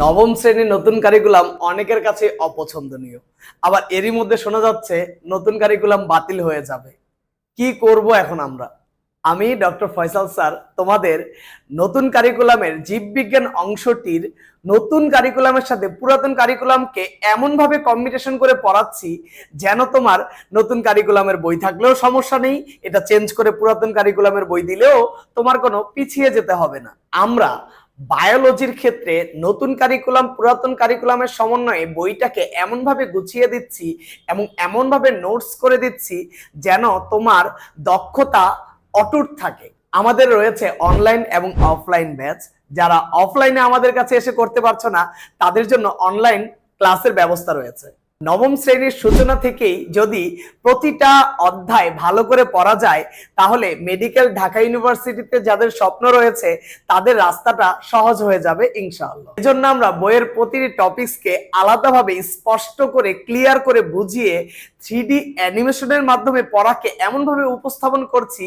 নবম শ্রেণির নতুন কারিকুলাম অনেকের কাছে অপছন্দনীয়। আবার এরই মধ্যে শোনা যাচ্ছে, নতুন কারিকুলাম বাতিল হয়ে যাবে। কি করব এখন আমরা? আমি ডক্টর ফয়সাল স্যার, তোমাদের নতুন কারিকুলামের জীববিজ্ঞান অংশটির নতুন কারিকুলামের সাথে পুরাতন কারিকুলামকে এমনভাবে কম্বিনেশন করে পড়াচ্ছি যেন তোমার নতুন কারিকুলামের বই থাকলেও সমস্যা নেই, এটা চেঞ্জ করে পুরাতন কারিকুলামের বই দিলেও তোমার কোনো পিছিয়ে যেতে হবে না। আমরা বায়োলজির ক্ষেত্রে নতুন কারিকুলাম পুরাতন কারিকুলামের সমন্বয়ে বইটাকে এমনভাবে গুছিয়ে দিচ্ছি এবং এমনভাবে নোটস করে দিচ্ছি যেন তোমার দক্ষতা অটুট থাকে। আমাদের রয়েছে অনলাইন এবং অফলাইন ব্যাচ যারা অফলাইনে আমাদের কাছে এসে করতে পারছ না, তাদের জন্য অনলাইন ক্লাসের ব্যবস্থা রয়েছে। নবম শ্রেণির সূচনা থেকেই যদি প্রতিটা অধ্যায় ভালো করে পড়া যায়, তাহলে মেডিকেল ঢাকা ইউনিভার্সিটিতে যাদের স্বপ্ন রয়েছে, তাদের রাস্তাটা সহজ হয়ে যাবে ইনশাআল্লাহ। এজন্য আমরা বইয়ের প্রতিটি টপিকসকে আলাদাভাবে স্পষ্ট করে, ক্লিয়ার করে বুঝিয়ে থ্রি অ্যানিমেশনের মাধ্যমে পড়াকে এমনভাবে উপস্থাপন করছি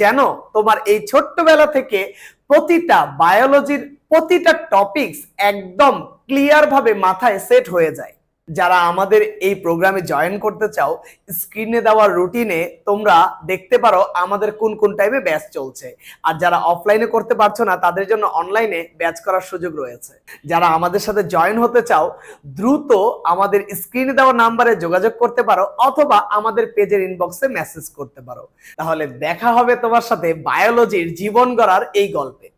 যেন তোমার এই ছোট্টবেলা থেকে প্রতিটা বায়োলজির প্রতিটা টপিকস একদম ক্লিয়ারভাবে মাথায় সেট হয়ে যায়। যারা আমাদের এই প্রোগ্রামে জয়েন করতে চাও স্ক্রিনে দেওয়া রুটিনে তোমরা দেখতে পারো আমাদের কোন কোন টাইমে ব্যাচ চলছে। আর যারা অফলাইনে করতে পারছ না, তাদের জন্য অনলাইনে ব্যাচ করার সুযোগ রয়েছে। যারা আমাদের সাথে জয়েন হতে চাও, দ্রুত আমাদের স্ক্রিনে দেওয়া নাম্বারে যোগাযোগ করতে পারো, অথবা আমাদের পেজের ইনবক্সে মেসেজ করতে পারো। তাহলে দেখা হবে তোমার সাথে বায়োলজির জীবন গড়ার এই গল্পে।